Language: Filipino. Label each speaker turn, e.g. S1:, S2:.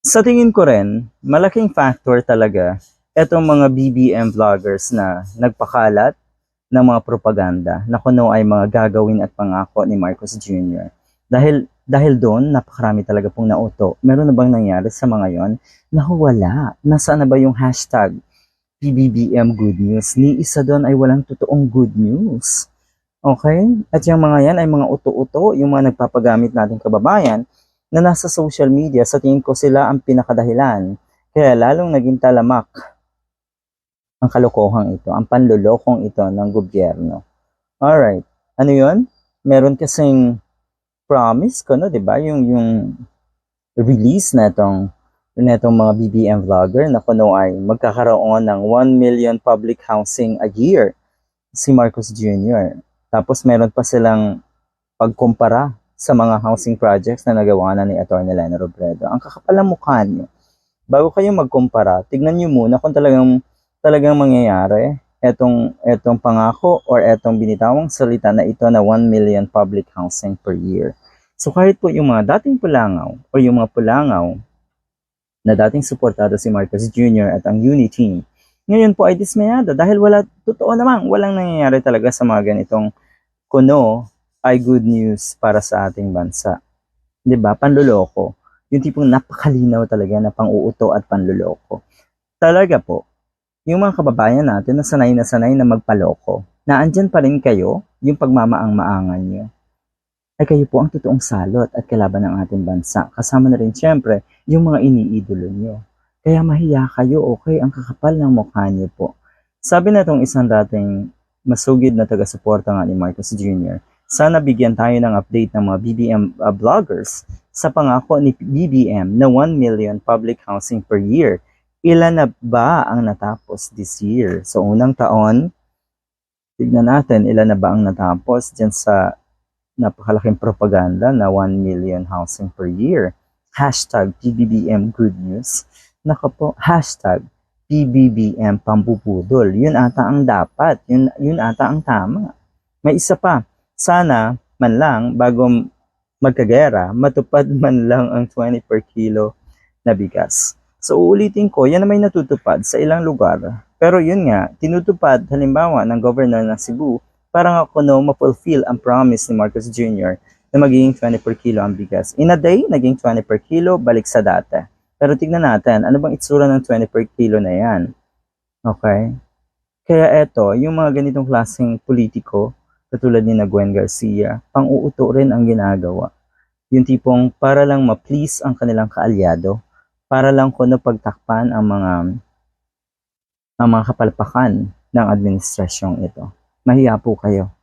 S1: Sa tingin ko rin, malaking factor talaga etong mga BBM vloggers na nagpakalat ng mga propaganda na kuno ay mga gagawin at pangako ni Marcos Jr. Dahil dahil doon, napakarami talaga pong nauto. Meron na bang nangyari sa mga yon? Naku, wala. Nasaan na ba yung hashtag PBBM Good News? Ni isa doon ay walang totoong good news. Okay? At yung mga yan ay mga uto-uto, yung mga nagpapagamit nating kababayan na nasa social media, sa tingin ko sila ang pinakadahilan. Kaya lalong naging talamak ang kalokohang ito, ang panlulokong ito ng gobyerno. Alright. Ano yun? Meron kasing promise ko, no, ba? Yung yung release na itong na itong mga BBM vlogger na kuno ay magkakaroon ng 1 million public housing a year si Marcos Jr. Tapos meron pa silang pagkumpara sa mga housing projects na nagawa na ni Atty. Lena Robredo. Ang kakapal ng mukha niyo. Bago kayo magkumpara, tignan niyo muna kung talagang talagang mangyayari etong etong pangako or etong binitawang salita na ito na 1 million public housing per year. So kahit po yung mga dating pulangaw o yung mga pulangaw na dating suportado si Marcos Jr. at ang UNI team, ngayon po ay dismayado dahil wala, totoo naman, walang nangyayari talaga sa mga ganitong kuno ay good news para sa ating bansa. 'Di ba? Panluloko. Yung tipong napakalinaw talaga na pang-uuto at panluloko. Talaga po, yung mga kababayan natin na sanay na sanay na magpaloko, na andyan pa rin kayo, yung pagmamaang-maangan nyo, ay kayo po ang totoong salot at kalaban ng ating bansa. Kasama na rin siyempre yung mga iniidolo nyo. Kaya mahiya kayo, okay, ang kakapal ng mukha nyo po. Sabi na itong isang dating masugid na taga-suporta nga ni Marcos Jr., sana bigyan tayo ng update ng mga BBM uh, vloggers sa pangako ni BBM na 1 million public housing per year ilan na ba ang natapos this year? So, unang taon, tignan natin ilan na ba ang natapos dyan sa napakalaking propaganda na 1 million housing per year. Hashtag PBBM Good News. Naka po, hashtag PBBM Pambubudol. Yun ata ang dapat. Yun, yun ata ang tama. May isa pa. Sana man lang, bago magkagera, matupad man lang ang 20 per kilo na bigas. So uulitin ko, yan may natutupad sa ilang lugar. Pero yun nga, tinutupad halimbawa ng governor ng Cebu para nga kuno ma-fulfill ang promise ni Marcos Jr. na magiging 20 per kilo ang bigas. In a day, naging 20 per kilo, balik sa dati. Pero tignan natin, ano bang itsura ng 20 per kilo na yan? Okay? Kaya eto, yung mga ganitong klaseng politiko, katulad ni na Gwen Garcia, pang-uuto rin ang ginagawa. Yung tipong para lang ma-please ang kanilang kaalyado, para lang kuno pagtakpan ang mga ang mga kapalpakan ng administrasyong ito. Mahiya po kayo.